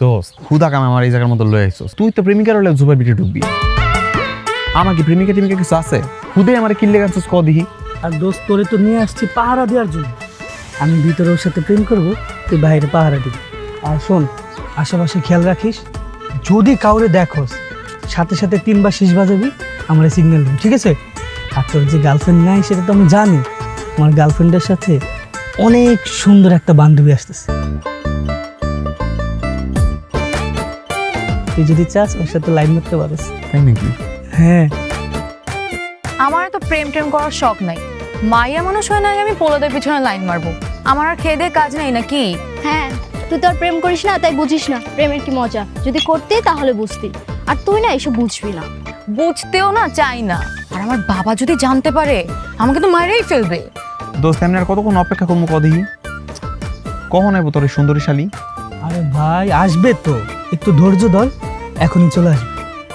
দোস্ত কাম আমার এই জায়গার মতো লয়ে তুই তো প্রেমিকার হলে বিটে ঢুকবি। আমার কি প্রেমিকা টেমিকা কিছু আছে? হুদে আমার কিল্লে গাছস ক দিহি। আর দোস্ত, তোরে তো নিয়ে আসছি পাহারা দেওয়ার জন্য। আমি ভিতরে ওর সাথে প্রেম করব, তুই বাইরে পাহারা দিবি। আর শোন, আশেপাশে খেয়াল রাখিস, যদি কাউরে দেখোস, সাথে সাথে তিনবার শেষ বাজাবি, আমরা সিগন্যাল দিবি, ঠিক আছে? আর তোর যে গার্লফ্রেন্ড নাই, সেটা তো আমি জানি। আমার গার্লফ্রেন্ডের সাথে অনেক সুন্দর একটা বান্ধবী আসতেছে। তুই যদি চাস ওর সাথে লাইন মারতে পারিস। তাই নাকি? হ্যাঁ। আমার তো প্রেম টেম করার শখ নাই। মাইয়া মানুষ হয় না আমি পোলাদের পিছনে লাইন মারবো। আমার আর খেয়ে দেয়ে কাজ নেই নাকি? হ্যাঁ তুই তো আর প্রেম করিস না তাই বুঝিস না। প্রেমের কি মজা? যদি করতে তাহলে বুঝতি। আর তুই না এসব বুঝবি না। বুঝতেও না চাই না। আর আমার বাবা যদি জানতে পারে আমাকে তো মায়েরাই ফেলবে। দোস্ত এমনি আর কতক্ষণ অপেক্ষা করব ক দিহি কখন আইবো তোর সুন্দরী শালী? আরে ভাই আসবে তো। একটু ধৈর্য ধর এখনই চলে আসবে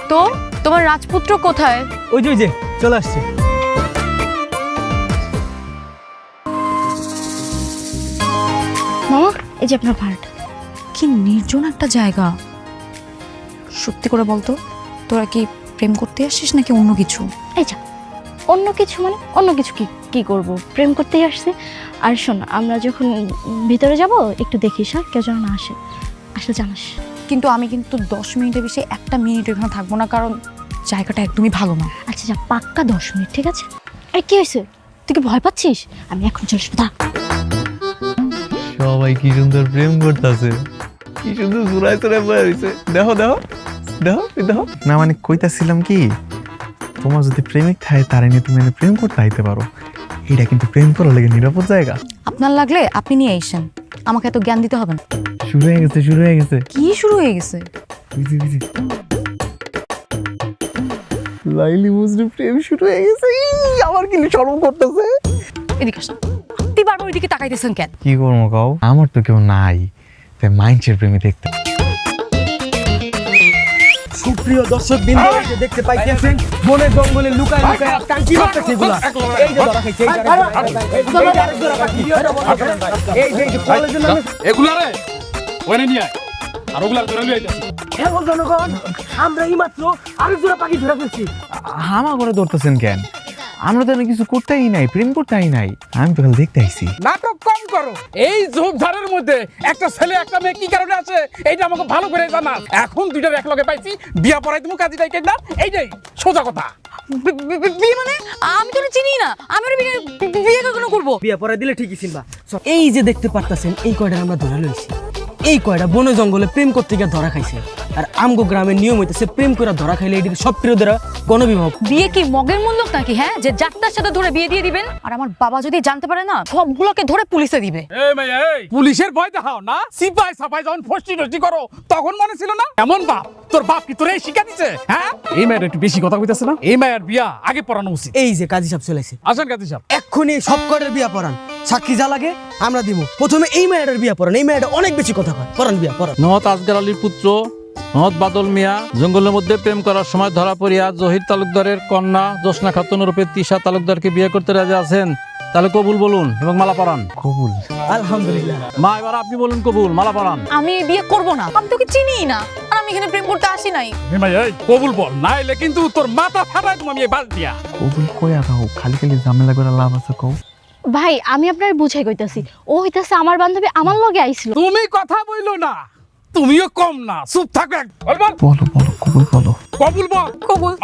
তো তোমার রাজপুত্র কোথায়? ওই যে ওই যে চলে আসছে। মামা এই যে আপনার ভাড়াটা। কি নির্জন একটা জায়গা। সত্যি করে বলতো তোরা কি প্রেম করতে আসছিস নাকি অন্য কিছু? এই যা অন্য কিছু মানে অন্য কিছু কি কি করব? প্রেম করতেই আসছে। আর শোন আমরা যখন ভিতরে যাব একটু দেখিস হ্যাঁ? কেউ যেন না আসে। আসলে জানাস। কিন্তু আমি কিন্তু দশ মিনিটের বেশি একটা মিনিট এখানে থাকব না কারণ জায়গাটা একদমই ভালো না। আচ্ছা যা পাক্কা দশ মিনিট ঠিক আছে? আরে কি হয়েছে? তুই কি ভয় পাচ্ছিস? আমি এখন চলে আসব। সবাই কি সুন্দর প্রেম করতেছে। কি সুন্দর জোড়ায় বয়ে রয়েছে। দেখো দেখো দেখো দেখো। না মানে কইতাছিলাম কি তোমার যদি প্রেমিক থাকে তারে নিয়ে তুমি এনে প্রেম করতে আইতে পারো। এটা কিন্তু প্রেম করার লেগে নিরাপদ জায়গা। আপনার লাগলে আপনি নিয়ে আইসেন আমাকে এত জ্ঞান দিতে হবে না। শুরু হয়ে গেছে শুরু হয়ে গেছে। কি শুরু হয়ে গেছে? বুঝি বুঝি লাইলি মুজরি প্রেম শুরু হয়ে গেছে। আমার কি শরম করতেছে? এদিকে আসেন আপনি বারবার ওইদিকে তাকাইতেছেন কেন? কি করব কাও আমার তো কেউ নাই। তাই মাইন্ডসের প্রেমে দেখতে সুপ্রিয় দর্শক বিন্দু দেখতে পাইতেছেন বনে জঙ্গলে লুকায় লুকায় আটকান কি করতেছে এগুলা? এই যে ধরা খাইছে যে এই যে কলেজের নামে এগুলা রে। ওখানে নিয়ে আয়। আর ওগুলা ধরে লিয়ে আইতাছি এখন জনগণ আমরা এই মাত্র আরেক জোড়া পাখি ধরে ফেলছি। হামা করে ধরতেছেন কেন? আমরা তো কিছু করতেই নাই প্রেম করতেই নাই। আমি তো দেখতে আইছি। নাটক কম করো। এই ঝোপঝাড়ের মধ্যে একটা ছেলে একটা মেয়ে কি কারণে আছে? এইটা আমাকে ভালো করে জানা এখন দুইটার এক লগে পাইছি বিয়া পড়াই তুমি কাজী টাই না এইটাই সোজা কথা। বিয়ে মানে? আমি তো চিনি না। আমি বিয়ে বিয়ে কখনো করব? বিয়া পরে দিলে ঠিকই চিনবা। এই যে দেখতে পারতাছেন এই কয়টা আমরা ধরে লইছি। এই কয়টা বনে জঙ্গলে প্রেম করতে গিয়ে ধরা খাইছে। আর আমগো গ্রামের নিয়ম হইতেছে প্রেম করে ধরা খাইলে এটিকে সব প্রিয়দেরা গণবিবাহ বিয়ে কি মগের মূল্য নাকি হ্যাঁ? যে যাত্রার সাথে ধরে বিয়ে দিয়ে দিবেন? আর আমার বাবা যদি জানতে পারে না সবগুলোকে ধরে পুলিশে দিবে। এই মেয়ে এই! পুলিশের ভয় দেখাও না। সিপাই সাপাই যখন ফষ্টি টষ্টি করো তখন মনে ছিল না? এমন বাপ তোর বাপ কি তোর এই শিক্ষা দিছে? হ্যাঁ? এই মেয়ের একটু বেশি কথা কইতাছে না? এই মেয়ের বিয়া আগে পড়ানো উচিত। এই যে কাজী সাহেব চলেছে আসেন কাজী সাহেব। এক্ষুনি সব কটার বিয়া পড়ান? সাক্ষী যা লাগে আমরা দিব প্রথমে এই মেয়েটার বিয়া পড়ান। এই মেয়েটা অনেক বেশি কথা কয়। পড়ান বিয়া পড়ান। নহত আজগার আলীর পুত্র নহত বাদল মিয়া জঙ্গলের মধ্যে প্রেম করার সময় ধরা পড়িয়া জহির তালুকদারের কন্যা জোসনা খাতুন রূপে তিশা তালুকদারকে বিয়ে করতে রাজি আছেন তাহলে কবুল বলুন এবং মালা পরান। কবুল। আলহামদুলিল্লাহ। মা এবার আপনি বলুন কবুল মালা পরান। আমি এই বিয়ে করব না। আমি তোকে চিনিই না। আর আমি এখানে প্রেম করতে আসি নাই। মেয়ে এই কবুল বল। নাইলে কিন্তু তোর মাথা ফাটাই তুমি আমি এই বাস দিয়া। কবুল কাও খালি খালি ঝামেলা করে লাভ আছে কও। ভাই আমি আপনার বুঝাই কইতাছি। ও হইতাছে আমার বান্ধবী আমার লগে আইছিল। তুমি কথা বইলো না। তুমিও কম না। চুপ থাকো এক- বল বল। বলো বলো কবুল বলো। কবুল বল। কবুল।